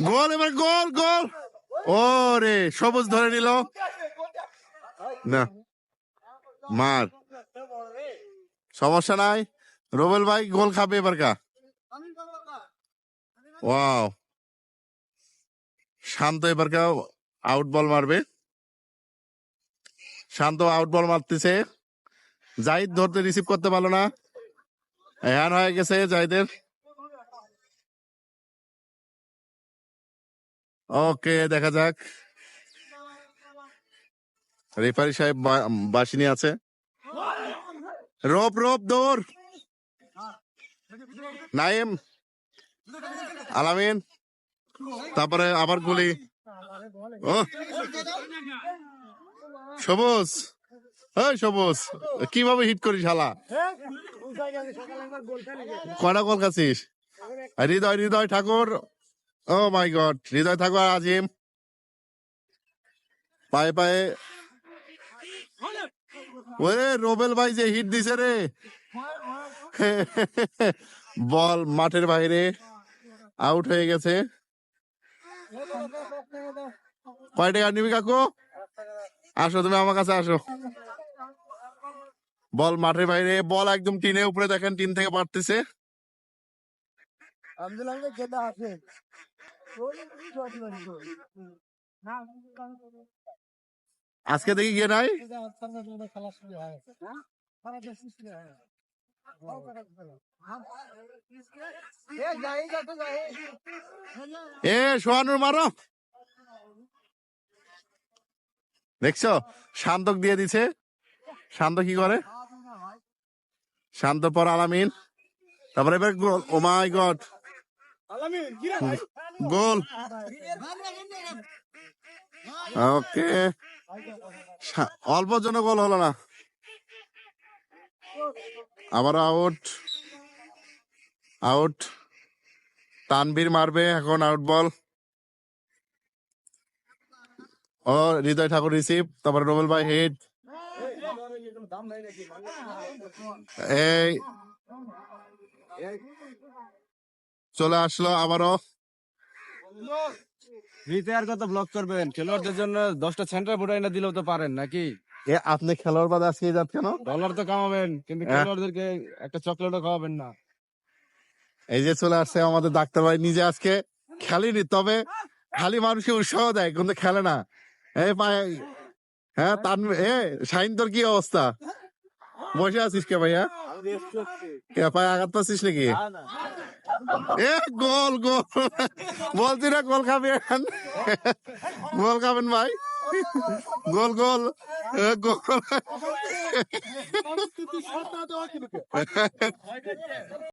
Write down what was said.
গোল, এবার গোল গোল। ও রে সবুজ ধরে নিল। না। মার। সমস্যা নাই। রোবেল ভাই গোল খাবে এবার কা ওয়াও। শান্ত এবার কা আউট বল মারবে। শান্ত আউট বল মারতেছে। জাহিদ ধরতে রিসিভ করতে পারল না। হ্যান হয়ে গেছে জাহিদের। ওকে দেখা যাক রেফারি সাহেব বাসিনী আছে রোপ রোপ দৌড় নাইম আলামিন তারপরে আবার গুলি ও সবুজ এই সবুজ কীভাবে হিট করিস হালা কয়টা গোল খাচ্ছিস হৃদয় হৃদয় ঠাকুর ও মাই গড হৃদয় আর আজিম। পায়ে পায়ে। ওরে রোবেল ভাই যে হিট দিছে রে। বল মাঠের বাইরে। আউট হয়ে গেছে। কয় টাকা নিবি কাকু? আসো, তুমি আমার কাছে আসো। বল মাঠের বাইরে। বল একদম টিনের উপরে দেখেন, টিন থেকে পারতেছে আজকে দেখি গিয়ে নাই? এ, সোহানুর, মারো। দেখছ? শান্তক দিয়ে দিছে। শান্ত কি করে? শান্ত পর আলামিন। তারপরে এবার ও মাই গড। গোল ওকে। অল্প জন্য গোল হলো না। আবার আউট আউট তানভীর মারবে, এখন আউট বল ও, হৃদয় ঠাকুর রিসিভ তারপরে রোবেল ভাই হেড এই। চলে আসলো আবারও। রিপেয়ার কত ব্লক করবেন। খেলোয়াড়দের জন্য দশটা সেন্টার ফুটাই না দিলেও তো পারেন নাকি? এ আপনি খেলোয়াড় বাদ আজকে যাত কেন ডলার তো কামাবেন কিন্তু। খেলোয়াড়দেরকে একটা চকলেটও খাওয়াবেন না। এই যে চলে আসছে আমাদের ডাক্তার ভাই নিজে আজকে খেলেনি তবে খালি মানুষকে উৎসাহ দেয় কিন্তু খেলে না। এই পায়ে হ্যাঁ তার এ শাইন তোর কি অবস্থা? বসে আছিস কে ভাইয়া? কে পায়ে আঘাত পাচ্ছিস নাকি? এ গোল গোল। বলছি না গোল খাবেন গোল খাবেন ভাই? গোল গোল। এ, গোল।